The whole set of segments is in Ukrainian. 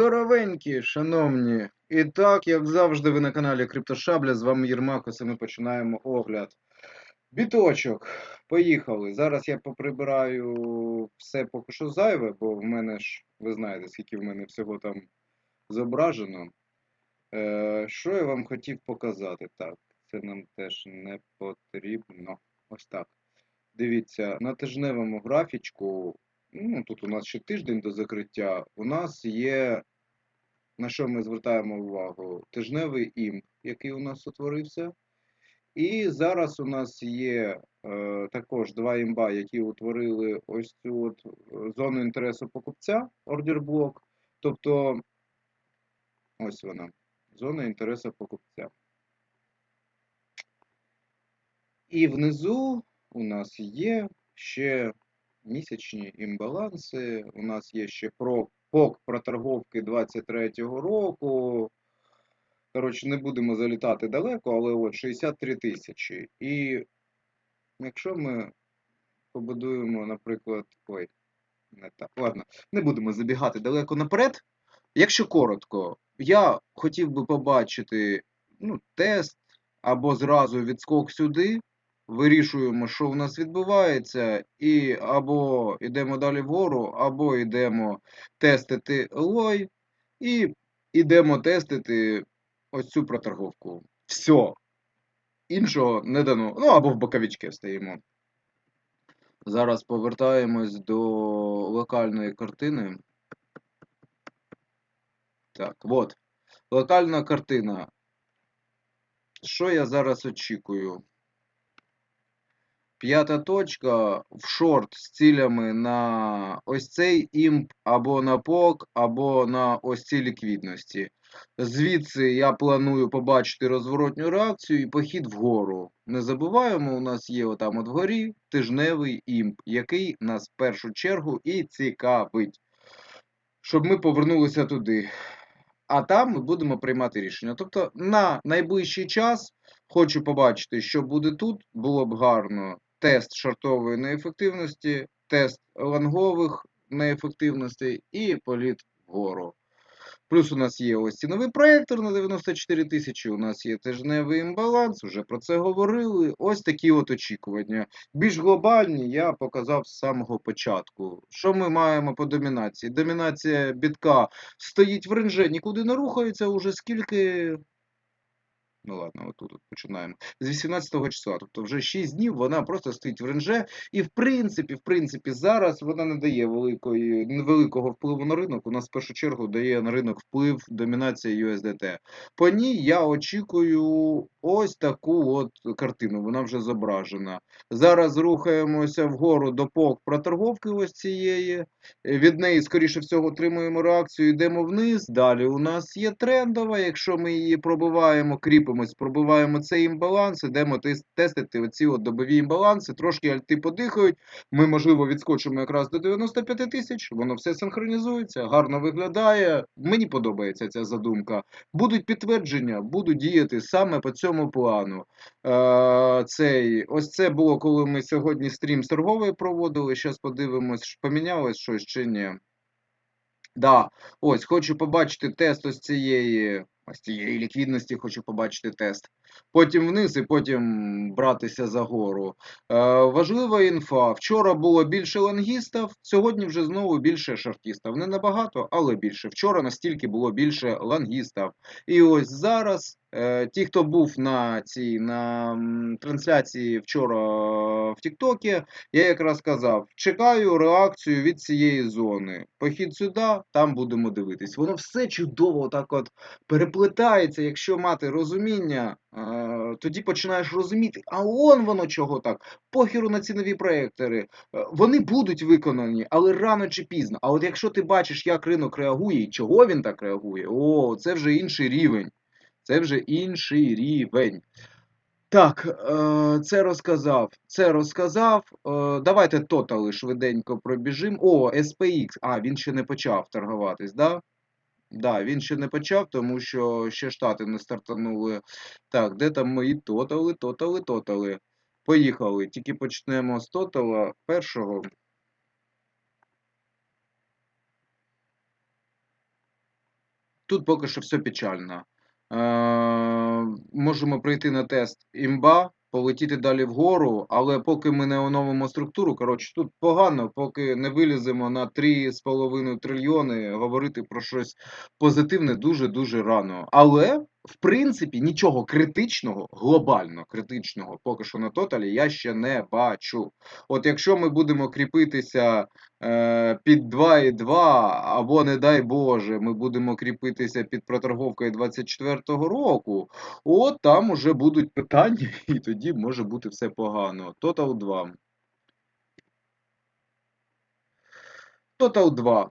Здоровенькі, шановні. І так, як завжди, ви на каналі Криптошабля, з вами Єрмакос, і ми починаємо огляд. Біточок. Поїхали. Зараз я поприбираю все поки що зайве, бо в мене ж, ви знаєте, скільки в мене всього там зображено. Е, що я вам хотів показати? Так, це нам теж не потрібно. Ось так. Дивіться, на тижневому графічку, ну тут у нас ще тиждень до закриття, у нас є, на що ми звертаємо увагу, тижневий імп, який у нас утворився. І зараз у нас є е, також два імба, які утворили ось цю от е, зону інтересу покупця, ордерблок. Тобто, ось вона, зона інтересу покупця. І внизу у нас є ще місячні імбаланси. У нас є ще про пок проторговки 23-го року. Коротше, не будемо залітати далеко, але от 63 тисячі. І якщо ми побудуємо, наприклад, ой, не так, ладно, не будемо забігати далеко наперед. Якщо коротко, я хотів би побачити ну, тест або зразу відскок сюди. Вирішуємо, що в нас відбувається, і або йдемо далі вгору, або йдемо тестити лой, і йдемо тестити ось цю проторговку. Все. Іншого не дано. Ну, або в боковички стоїмо. Зараз повертаємось до локальної картини. Так, от. Локальна картина. Що я зараз очікую? П'ята точка в шорт з цілями на ось цей імп, або на пок, або на ось ці ліквідності. Звідси я планую побачити розворотню реакцію і похід вгору. Не забуваємо, у нас є отам от вгорі тижневий імп, який нас в першу чергу і цікавить. Щоб ми повернулися туди. А там ми будемо приймати рішення. Тобто на найближчий час хочу побачити, що буде тут. Було б гарно тест шортової неефективності, тест лонгових неефективностей і політ вгору. Плюс у нас є ось ціновий проєктор на 94 тисячі, у нас є тижневий імбаланс, вже про це говорили. Ось такі от очікування. Більш глобальні я показав з самого початку. Що ми маємо по домінації? Домінація бітка стоїть в ренже, нікуди не рухається, уже скільки. Ну ладно, отут от починаємо. З 18 числа. Тобто вже 6 днів вона просто стоїть в ренже. І в принципі, в принципі, зараз вона не дає великої, невеликого впливу на ринок. У нас в першу чергу дає на ринок вплив домінація USDT. По ній я очікую ось таку от картину. Вона вже зображена. Зараз рухаємося вгору до пок проторговки ось цієї. Від неї, скоріше всього, отримуємо реакцію, йдемо вниз. Далі у нас є трендова. Якщо ми її пробиваємо, кріпимось, пробиваємо цей імбаланс, йдемо тестити оці от добові імбаланси, трошки альти подихають. Ми, можливо, відскочимо якраз до 95 тисяч, воно все синхронізується, гарно виглядає. Мені подобається ця задумка. Будуть підтвердження, буду діяти саме по цьому плану. Е, цей, ось це було, коли ми сьогодні стрім з проводили. Зараз подивимось, помінялось щось чи ні. Да, ось хочу побачити тест ось цієї, ось цієї ліквідності, хочу побачити тест. Потім вниз і потім братися за гору. Е, важлива інфа. Вчора було більше лонгістів, сьогодні вже знову більше шортістів. Не набагато, але більше. Вчора настільки було більше лонгістів. І ось зараз е, ті, хто був на цій на трансляції вчора в Тіктокі, я якраз сказав: чекаю реакцію від цієї зони. Похід сюди, там будемо дивитись. Воно все чудово так от переплетається, якщо мати розуміння, тоді починаєш розуміти, а он воно чого так. Похеру на цінові проектори. Е, Вони будуть виконані, але рано чи пізно. А от якщо ти бачиш, як ринок реагує і чого він так реагує, о, це вже інший рівень. Це вже інший рівень. Так, е, це розказав. Це розказав. Е, давайте тотали швиденько пробіжимо. О, SPX. А, він ще не почав торгуватись, да? Да, він ще не почав, тому що ще штати не стартанули. Так, де там мої тотали, тотали, тотали. Поїхали. Тільки почнемо з тотала першого. Тут поки що все печально. Е, можемо прийти на тест імба, полетіти далі вгору, але поки ми не оновимо структуру, коротше, тут погано, поки не виліземо на 3,5 трильйони, говорити про щось позитивне дуже-дуже рано. Але, в принципі, нічого критичного, глобально критичного, поки що на тоталі я ще не бачу. От якщо ми будемо кріпитися е, під 2,2, або, не дай Боже, ми будемо кріпитися під проторговкою 24-го року, от там уже будуть питання, і тоді може бути все погано. Total 2. Total 2.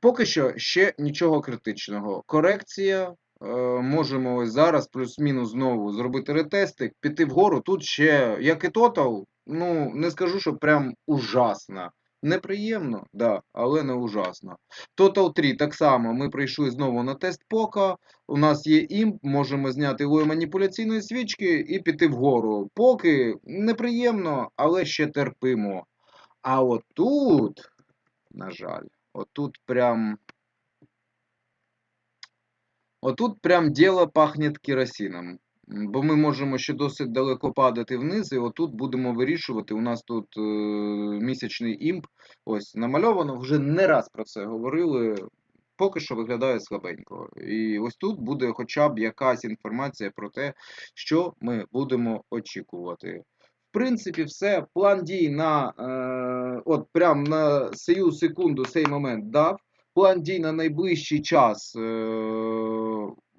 Поки що ще нічого критичного. Корекція. Е, можемо зараз плюс-мінус знову зробити ретестик, піти вгору. Тут ще, як і Total, ну не скажу, що прям ужасно. Неприємно, да, але не ужасно. Total 3 так само. Ми прийшли знову на тест пока. У нас є імп, можемо зняти лою маніпуляційної свічки і піти вгору. Поки неприємно, але ще терпимо. А от тут, на жаль, отут прям. Отут прям діло пахне керосином. Бо ми можемо ще досить далеко падати вниз, і отут будемо вирішувати. У нас тут е, місячний імп. Ось намальовано, вже не раз про це говорили. Поки що виглядає слабенько. І ось тут буде хоча б якась інформація про те, що ми будемо очікувати. Принципі, все. План дій на е, от прям на сию секунду, цей момент дав. План дій на найближчий час, е,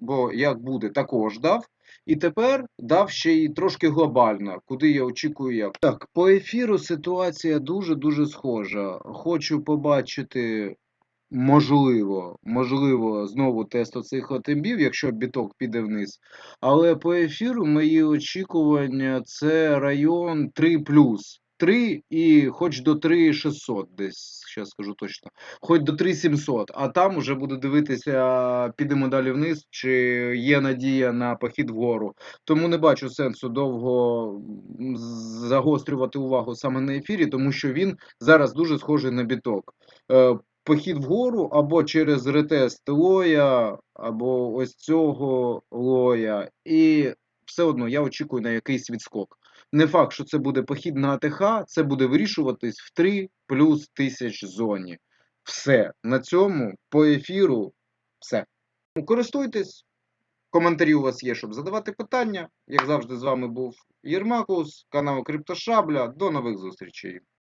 бо як буде, також дав. І тепер дав ще й трошки глобально, куди я очікую як. Так, по ефіру ситуація дуже-дуже схожа. Хочу побачити, можливо, можливо, знову тест оцих от імбів, якщо біток піде вниз. Але по ефіру мої очікування це район 3 3 і хоч до 3600 десь, зараз скажу точно. Хоч до 3700, а там уже буду дивитися, підемо далі вниз, чи є надія на похід вгору. Тому не бачу сенсу довго загострювати увагу саме на ефірі, тому що він зараз дуже схожий на біток. Похід вгору або через ретест лоя, або ось цього лоя. І все одно я очікую на якийсь відскок. Не факт, що це буде похід на АТХ, це буде вирішуватись в 3 плюс тисяч зоні. Все. На цьому по ефіру все. Ну, Користуйтесь. Коментарі у вас є, щоб задавати питання. Як завжди, з вами був Єрмакус, канал Криптошабля. До нових зустрічей.